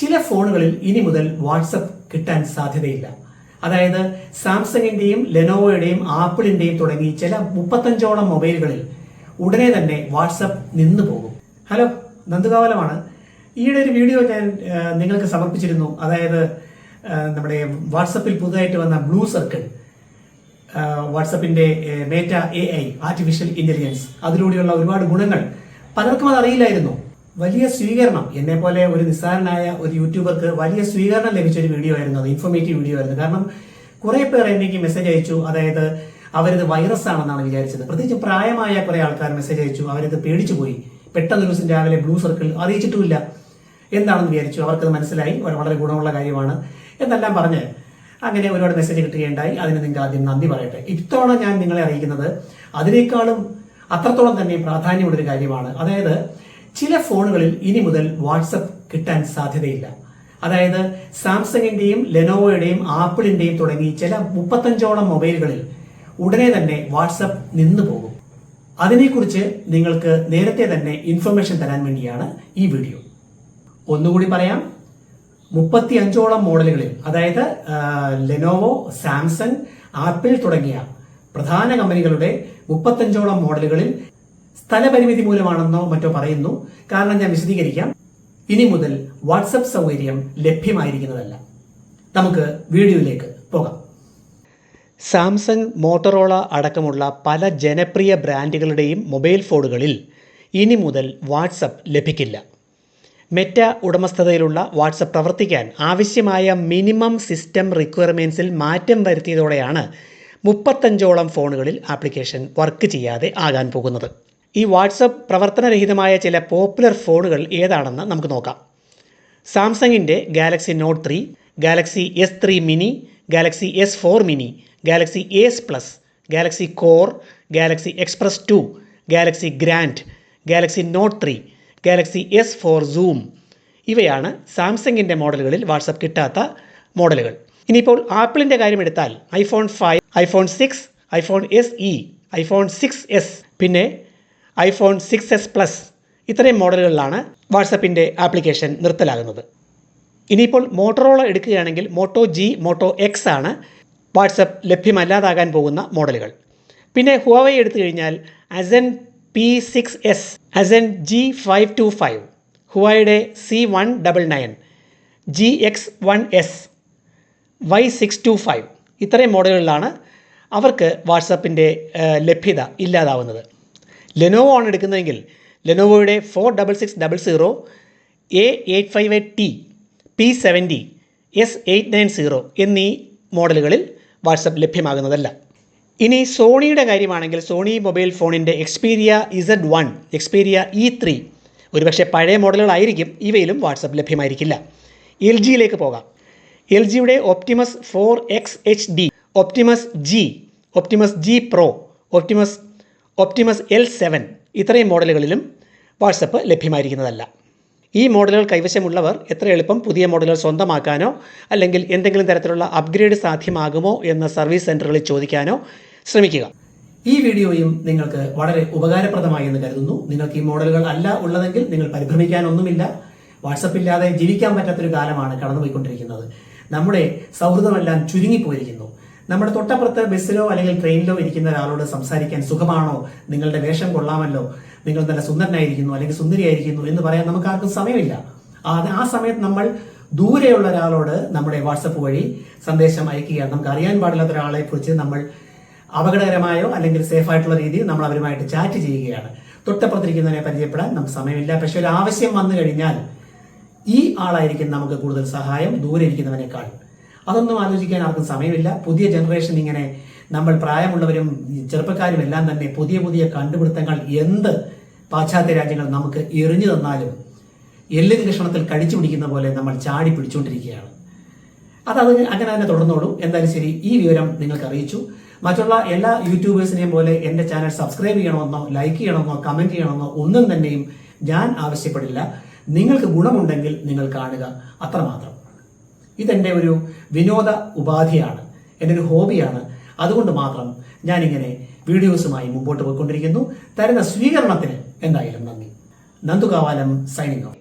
ചില ഫോണുകളിൽ ഇനി മുതൽ വാട്സപ്പ് കിട്ടാൻ സാധ്യതയില്ല. അതായത് സാംസങ്ങിന്റെയും ലെനോവോയുടെയും ആപ്പിളിന്റെയും തുടങ്ങി ചില മുപ്പത്തഞ്ചോളം മൊബൈലുകളിൽ ഉടനെ തന്നെ വാട്സപ്പ് നിന്നു പോകും. ഹലോ നന്ദുകാവലമാണ്. ഈയിടെ ഒരു വീഡിയോ ഞാൻ നിങ്ങൾക്ക് സമർപ്പിച്ചിരുന്നു. അതായത് നമ്മുടെ വാട്സപ്പിൽ പുതുതായിട്ട് വന്ന blue circle വാട്സപ്പിന്റെ Meta A I artificial intelligence അതിലൂടെയുള്ള ഒരുപാട് ഗുണങ്ങൾ പലർക്കും അത് അറിയില്ലായിരുന്നു. വലിയ സ്വീകരണം. എന്നെ പോലെ ഒരു നിസ്സാരനായ ഒരു യൂട്യൂബർക്ക് വലിയ സ്വീകരണം ലഭിച്ച ഒരു വീഡിയോ ആയിരുന്നു അത്. ഇൻഫോർമേറ്റീവ് വീഡിയോ ആയിരുന്നു. കാരണം കുറെ പേർ എനിക്ക് മെസ്സേജ് അയച്ചു. അതായത് അവരിത് വൈറസ് ആണെന്നാണ് വിചാരിച്ചത്. പ്രത്യേകിച്ച് പ്രായമായ കുറെ ആൾക്കാർ മെസ്സേജ് അയച്ചു. അവരിത് പേടിച്ചു പോയി. പെട്ടെന്ന് ദിവസം രാവിലെ ബ്ലൂ സർക്കിൾ അറിയിച്ചിട്ടുമില്ല. എന്താണെന്ന് വിചാരിച്ചു. അവർക്കത് മനസ്സിലായി. വളരെ ഗുണമുള്ള കാര്യമാണ്. എന്നെല്ലാം പറഞ്ഞ് അങ്ങനെ ഒരുപാട് മെസ്സേജ് കിട്ടുകയുണ്ടായി. അതിന് നിങ്ങൾക്ക് ആദ്യം നന്ദി പറയട്ടെ. ഇത്തവണ ഞാൻ നിങ്ങളെ അറിയിക്കുന്നത് അതിനേക്കാളും അത്രത്തോളം തന്നെ പ്രാധാന്യമുള്ളൊരു കാര്യമാണ്. അതായത് ചില ഫോണുകളിൽ ഇനി മുതൽ വാട്സപ്പ് കിട്ടാൻ സാധ്യതയില്ല. അതായത് സാംസങ്ങിന്റെയും ലെനോവോയുടെയും ആപ്പിളിന്റെയും തുടങ്ങി ചില മുപ്പത്തഞ്ചോളം മൊബൈലുകളിൽ ഉടനെ തന്നെ വാട്സപ്പ് നിന്നു പോകും. അതിനെക്കുറിച്ച് നിങ്ങൾക്ക് നേരത്തെ തന്നെ ഇൻഫർമേഷൻ തരാൻ വേണ്ടിയാണ് ഈ വീഡിയോ. ഒന്നുകൂടി പറയാം. മുപ്പത്തി അഞ്ചോളം മോഡലുകളിൽ അതായത് ലെനോവോ സാംസങ് ആപ്പിൾ തുടങ്ങിയ പ്രധാന കമ്പനികളുടെ മുപ്പത്തഞ്ചോളം മോഡലുകളിൽ സ്ഥലപരിമിതി മൂലമാണെന്നോ മറ്റോ പറയുന്നു. കാരണം ഞാൻ വിശദീകരിക്കാം. ഇനി മുതൽ വാട്സപ്പ് സൗകര്യം ലഭ്യമായിരിക്കുന്നതല്ല. നമുക്ക് വീഡിയോയിലേക്ക് പോകാം. സാംസങ് മോട്ടറോള അടക്കമുള്ള പല ജനപ്രിയ ബ്രാൻഡുകളുടെയും മൊബൈൽ ഫോണുകളിൽ ഇനി മുതൽ വാട്സപ്പ് ലഭിക്കില്ല. മെറ്റ ഉടമസ്ഥതയിലുള്ള വാട്സപ്പ് പ്രവർത്തിക്കാൻ ആവശ്യമായ മിനിമം സിസ്റ്റം റിക്വയർമെന്റ്സിൽ മാറ്റം വരുത്തിയതോടെയാണ് മുപ്പത്തഞ്ചോളം ഫോണുകളിൽ ആപ്ലിക്കേഷൻ വർക്ക് ചെയ്യാതെ ആകാൻ പോകുന്നത്. ഈ വാട്സപ്പ് പ്രവർത്തനരഹിതമായ ചില പോപ്പുലർ ഫോണുകൾ ഏതാണെന്ന് നമുക്ക് നോക്കാം. സാംസങ്ങിന്റെ Galaxy Note three Galaxy S three mini Galaxy S four mini Galaxy S plus Galaxy Core Galaxy Express two Galaxy Grand Galaxy Note three Galaxy S four zoom. ഇവയാണ് സാംസങ്ങിന്റെ മോഡലുകളിൽ വാട്സപ്പ് കിട്ടാത്ത മോഡലുകൾ. ഇനിയിപ്പോൾ ആപ്പിളിന്റെ കാര്യം എടുത്താൽ iPhone five iPhone six iPhone S E iPhone six S പിന്നെ ഐഫോൺ സിക്സ് എസ് പ്ലസ് ഇത്രയും മോഡലുകളിലാണ് വാട്സപ്പിന്റെ ആപ്ലിക്കേഷൻ നിർത്തലാകുന്നത്. ഇനിയിപ്പോൾ മോട്ടോറോള എടുക്കുകയാണെങ്കിൽ മോട്ടോ ജി മോട്ടോ എക്സ് ആണ് വാട്സപ്പ് ലഭ്യമല്ലാതാകാൻ പോകുന്ന മോഡലുകൾ. പിന്നെ ഹുവൈ എടുത്തു കഴിഞ്ഞാൽ Ascend P six S Ascend G five two five ഹുവൈയുടെ C one double nine G X one S Y six two five ഇത്രയും മോഡലുകളിലാണ് അവർക്ക് വാട്സപ്പിന്റെ ലഭ്യത ഇല്ലാതാവുന്നത്. ലെനോവോ ആണ് എടുക്കുന്നതെങ്കിൽ ലെനോവോയുടെ four double six double zero A eight five eight T P seventy S eight nine zero എന്നീ മോഡലുകളിൽ വാട്സപ്പ് ലഭ്യമാകുന്നതല്ല. ഇനി സോണിയുടെ കാര്യമാണെങ്കിൽ സോണി മൊബൈൽ ഫോണിന്റെ Xperia Z one Xperia E three ഒരുപക്ഷെ പഴയ മോഡലുകളായിരിക്കും ഇവയിലും വാട്സപ്പ് ലഭ്യമായിരിക്കില്ല. എൽ ജിയിലേക്ക് പോകാം. എൽ ജിയുടെ Optimus four X H D Optimus G Optimus G pro Optimus Optimus L seven ഇത്രയും മോഡലുകളിലും വാട്സപ്പ് ലഭ്യമായിരിക്കുന്നതല്ല. ഈ മോഡലുകൾ കൈവശമുള്ളവർ എത്ര എളുപ്പം പുതിയ മോഡലുകൾ സ്വന്തമാക്കാനോ അല്ലെങ്കിൽ എന്തെങ്കിലും തരത്തിലുള്ള അപ്ഗ്രേഡ് സാധ്യമാകുമോ എന്ന സർവീസ് സെന്ററുകളിൽ ചോദിക്കാനോ ശ്രമിക്കുക. ഈ വീഡിയോയും നിങ്ങൾക്ക് വളരെ ഉപകാരപ്രദമായി എന്ന് കരുതുന്നു. നിങ്ങൾക്ക് ഈ മോഡലുകൾ അല്ല ഉള്ളതെങ്കിൽ നിങ്ങൾ പരിഭ്രമിക്കാനൊന്നുമില്ല. വാട്സപ്പ് ഇല്ലാതെ ജീവിക്കാൻ പറ്റാത്തൊരു കാലമാണ് കടന്നുപോയിക്കൊണ്ടിരിക്കുന്നത്. നമ്മുടെ സൗഹൃദമെല്ലാം ചുരുങ്ങിപ്പോയിരിക്കുന്നു. നമ്മുടെ തൊട്ടപ്പുറത്ത് ബസ്സിലോ അല്ലെങ്കിൽ ട്രെയിനിലോ ഇരിക്കുന്ന ഒരാളോട് സംസാരിക്കാൻ സുഖമാണോ? നിങ്ങളുടെ വേഷം കൊള്ളാമല്ലോ. നിങ്ങൾ നല്ല സുന്ദരനായിരിക്കുന്നു അല്ലെങ്കിൽ സുന്ദരിയായിരിക്കുന്നു എന്ന് പറയാൻ നമുക്ക് ആർക്കും സമയമില്ല അത് ആ സമയത്ത് നമ്മൾ ദൂരെയുള്ള ഒരാളോട് നമ്മുടെ വാട്സപ്പ് വഴി സന്ദേശം അയക്കുകയാണ്. നമുക്ക് അറിയാൻ പാടില്ലാത്ത ഒരാളെ കുറിച്ച് നമ്മൾ അപകടകരമായോ അല്ലെങ്കിൽ സേഫ് ആയിട്ടുള്ള രീതിയിൽ നമ്മൾ അവരുമായിട്ട് ചാറ്റ് ചെയ്യുകയാണ്. തൊട്ടപ്പുറത്തിരിക്കുന്നതിനെ പരിചയപ്പെടാൻ നമുക്ക് സമയമില്ല. പക്ഷെ ഒരു ആവശ്യം വന്നു കഴിഞ്ഞാൽ ഈ ആളായിരിക്കും നമുക്ക് കൂടുതൽ സഹായം. ദൂരെ ഇരിക്കുന്നവനേക്കാൾ അതൊന്നും ആലോചിക്കാൻ ആർക്കും സമയമില്ല. പുതിയ ജനറേഷൻ ഇങ്ങനെ നമ്മൾ പ്രായമുള്ളവരും ചെറുപ്പക്കാരും എല്ലാം തന്നെ പുതിയ പുതിയ കണ്ടുപിടുത്തങ്ങൾ എന്ത് പാശ്ചാത്യ രാജ്യങ്ങൾ നമുക്ക് എറിഞ്ഞു തന്നാലും എല്ലിന് കഷ്ണത്തിൽ കടിച്ചു പിടിക്കുന്ന പോലെ നമ്മൾ ചാടി പിടിച്ചുകൊണ്ടിരിക്കുകയാണ്. അതത് അങ്ങനെ തന്നെ തുടർന്നോളൂ. എന്തായാലും ശരി ഈ വിവരം നിങ്ങൾക്ക് അറിയിച്ചു. മറ്റുള്ള എല്ലാ യൂട്യൂബേഴ്സിനെയും പോലെ എന്റെ ചാനൽ സബ്സ്ക്രൈബ് ചെയ്യണമെന്നോ ലൈക്ക് ചെയ്യണമെന്നോ കമന്റ് ചെയ്യണമെന്നോ ഒന്നും തന്നെയും ഞാൻ ആവശ്യപ്പെടില്ല. നിങ്ങൾക്ക് ഗുണമുണ്ടെങ്കിൽ നിങ്ങൾ കാണുക. അത്രമാത്രം. ഇതെന്റെ ഒരു വിനോദ ഉപാധിയാണ്. എന്റെ ഒരു ഹോബിയാണ്. അതുകൊണ്ട് മാത്രം ഞാനിങ്ങനെ വീഡിയോസുമായി മുമ്പോട്ട് പോയിക്കൊണ്ടിരിക്കുന്നു. തരുന്ന സ്വീകരണത്തിന് എന്തായാലും നന്ദി. Nandu Kavalam signing off.